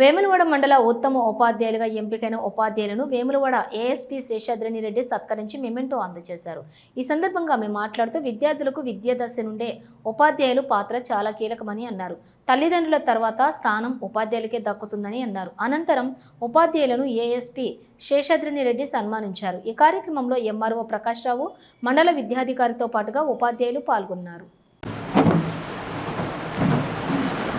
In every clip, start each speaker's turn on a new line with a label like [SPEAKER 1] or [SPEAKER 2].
[SPEAKER 1] వేములవాడ మండల ఉత్తమ ఉపాధ్యాయులుగా ఎంపికైన ఉపాధ్యాయులను వేములవాడ ఏఎస్పీ శేషాద్రిని రెడ్డి సత్కరించి మెమెంటో అందజేశారు. ఈ సందర్భంగా ఆమె మాట్లాడుతూ విద్యార్థులకు విద్యాదశ నుండే ఉపాధ్యాయులు పాత్ర చాలా కీలకమని అన్నారు. తల్లిదండ్రుల తర్వాత స్థానం ఉపాధ్యాయులకే దక్కుతుందని అన్నారు. అనంతరం ఉపాధ్యాయులను ఏఎస్పీ శేషాద్రిని రెడ్డి సన్మానించారు. ఈ కార్యక్రమంలో ఎంఆర్ఓ ప్రకాష్ రావు మండల విద్యాధికారితో పాటుగా ఉపాధ్యాయులు పాల్గొన్నారు.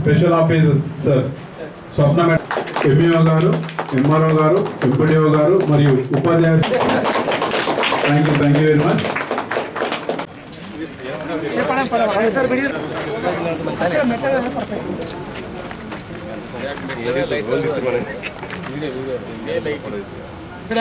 [SPEAKER 2] Special officer sir Swapna madam. MEO గారు ఎంఆర్ఓ గారు ఎంపీడీఓ గారు మరియు ఉపాధ్యాయ thank you thank you very much
[SPEAKER 3] ఇక్కడ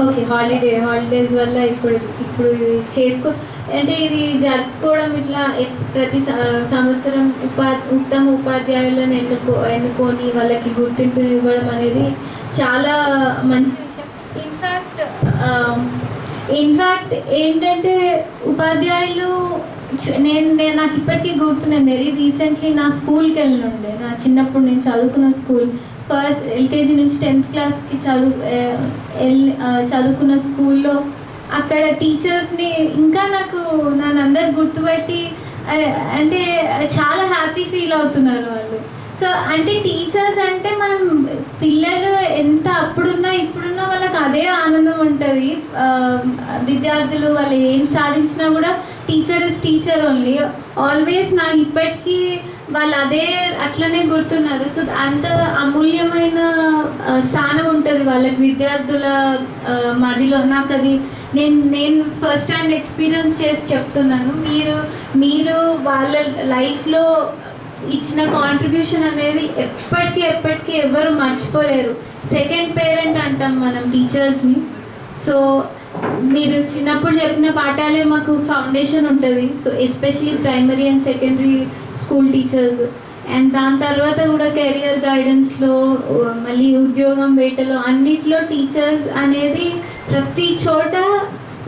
[SPEAKER 4] ఓకే హాలిడే హాలిడేస్ వల్ల ఇప్పుడు ఇప్పుడు ఇది చేసుకో అంటే ఇది జరుపుకోవడం ఇట్లా ప్రతి సంవత్సరం ఉపా ఉత్తమ ఉపాధ్యాయులను ఎన్నుకో ఎన్నుకొని వాళ్ళకి గుర్తింపు ఇవ్వడం అనేది చాలా మంచి విషయం. ఇన్ఫ్యాక్ట్ ఇన్ఫ్యాక్ట్ um, ఏంటంటే ఉపాధ్యాయులు నేను నేను నాకు ఇప్పటికీ గుర్తున్నాను వెరీ రీసెంట్లీ నా స్కూల్కి వెళ్ళినుండే. నా చిన్నప్పుడు నేను చదువుకున్న స్కూల్ ఫస్ట్ ఎల్కేజీ నుంచి టెన్త్ క్లాస్కి చదువు ఎల్ చదువుకున్న స్కూల్లో అక్కడ టీచర్స్ని ఇంకా నాకు నన్ను అందరు గుర్తుపెట్టి అంటే చాలా హ్యాపీ ఫీల్ అవుతున్నారు వాళ్ళు. సో అంటే టీచర్స్ అంటే మనం పిల్లలు ఎంత అప్పుడున్నా ఇప్పుడున్నా వాళ్ళకి అదే ఆనందం ఉంటుంది. విద్యార్థులు వాళ్ళు ఏం సాధించినా కూడా teacher is teacher only. Always నాకు ఇప్పటికీ వాళ్ళు అదే అట్లనే గుర్తున్నారు. సో అంత అమూల్యమైన స్థానం ఉంటుంది వాళ్ళకి విద్యార్థుల మదిలో. నాకు అది నేను నేను ఫస్ట్ హ్యాండ్ ఎక్స్పీరియన్స్ చేసి చెప్తున్నాను. మీరు మీరు వాళ్ళ లైఫ్లో ఇచ్చిన కాంట్రిబ్యూషన్ అనేది ఎప్పటికీ ఎప్పటికీ ఎవరు మర్చిపోలేరు. సెకండ్ పేరెంట్ అంటాం మనం టీచర్స్ని సో మీరు చిన్నప్పుడు చెప్పిన పాఠాలే మాకు ఫౌండేషన్ ఉంటుంది. So especially primary and secondary school teachers. And దాని తర్వాత కూడా కెరియర్ గైడెన్స్లో మళ్ళీ ఉద్యోగం వేటలో అన్నిట్లో టీచర్స్ అనేది ప్రతి చోట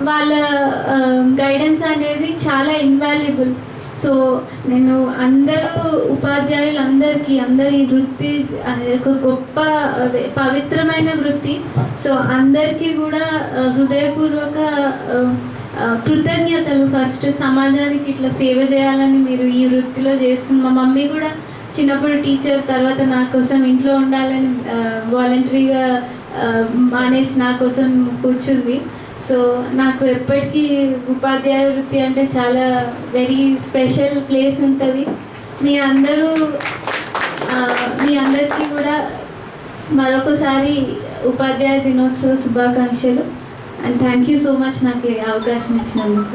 [SPEAKER 4] వాళ్ళ గైడెన్స్ అనేది చాలా ఇన్వాల్యుబుల్ సో నేను అందరూ ఉపాధ్యాయులు అందరికీ అందరి వృత్తి అనేది ఒక గొప్ప పవిత్రమైన వృత్తి. సో అందరికీ కూడా హృదయపూర్వక కృతజ్ఞతలు ఫస్ట్. సమాజానికి ఇట్లా సేవ చేయాలని మీరు ఈ వృత్తిలో చేస్తున్న మా మమ్మీ కూడా చిన్నప్పుడు టీచర్ తర్వాత నా కోసం ఇంట్లో ఉండాలని వాలంటరీగా మానేసి నా కోసం కూర్చుంది. సో నాకు ఎప్పటికీ ఉపాధ్యాయ వృత్తి అంటే చాలా వెరీ స్పెషల్ ప్లేస్ ఉంటుంది. మీ అందరూ మీ అందరికీ కూడా మరొకసారి ఉపాధ్యాయ దినోత్సవ శుభాకాంక్షలు. And thank you so much నాకు అవకాశం ఇచ్చినందుకు.